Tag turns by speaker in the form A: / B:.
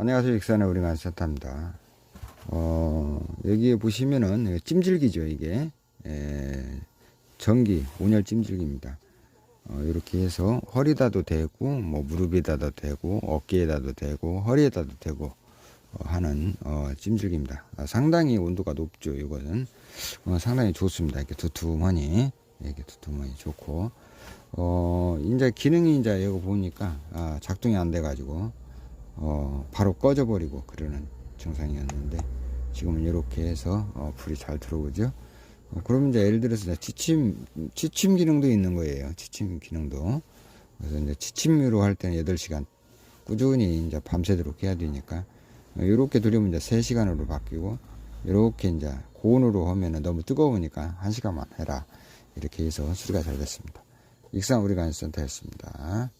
A: 안녕하세요. 익산의 우리가 센터입니다. 어, 여기에 보시면은 찜질기죠, 이게. 에, 전기, 온열 찜질기입니다. 어, 이렇게 해서 허리다도 되고, 뭐 무릎에다도 되고, 어깨에다도 되고, 허리에다도 되고, 어, 하는, 어, 찜질기입니다. 아, 상당히 온도가 높죠, 이거는. 어, 상당히 좋습니다. 이렇게 두툼하니, 이렇게 두툼하니 좋고, 어, 이제 기능이 이제 이거 보니까, 아, 작동이 안 돼가지고, 어, 바로 꺼져버리고 그러는 증상이었는데 지금은 이렇게 해서 어, 불이 잘 들어오죠. 어, 그러면 이제 예를 들어서 지침 지침 기능도 있는 거예요. 지침 기능도 그래서 이제 지침으로 할 때는 8시간 꾸준히 이제 밤새도록 해야 되니까 이렇게 두려면 이제 3시간으로 바뀌고 이렇게 이제 고온으로 하면은 너무 뜨거우니까 1시간만 해라 이렇게 해서 수리가 잘 됐습니다. 익산 우리가 센터였습니다.